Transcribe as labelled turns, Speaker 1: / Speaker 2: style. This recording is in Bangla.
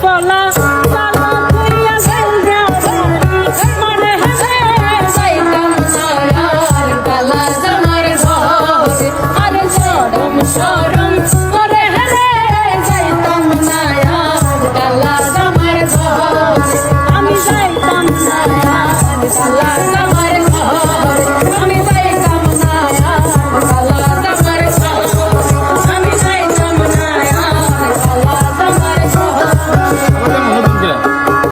Speaker 1: ফলা কালা